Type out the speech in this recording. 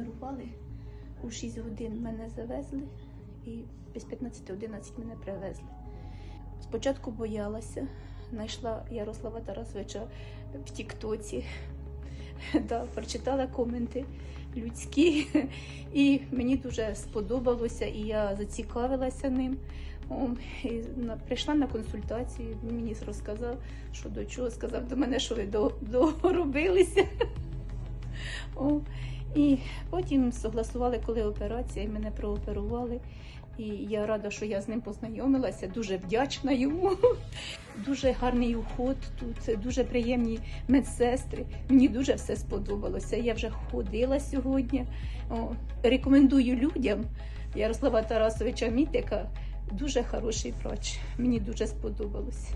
оперували. У 6 годин мене завезли і без 15-11 мене привезли. Спочатку боялася, знайшла Ярослава Тарасовича в Тіктоці, да, прочитала коменти людські, і мені дуже сподобалося, і я зацікавилася ним. І прийшла на консультацію, він мені розказав, що до чого, сказав до мене, що ви до- доробилися. І потім согласували, коли операція, і мене прооперували. І я рада, що я з ним познайомилася, дуже вдячна йому. Дуже гарний уход тут, дуже приємні медсестри. Мені дуже все сподобалося. Я вже ходила сьогодні. О, рекомендую людям Ярослава Тарасовича Мітика. Дуже хороший врач. Мені дуже сподобалося.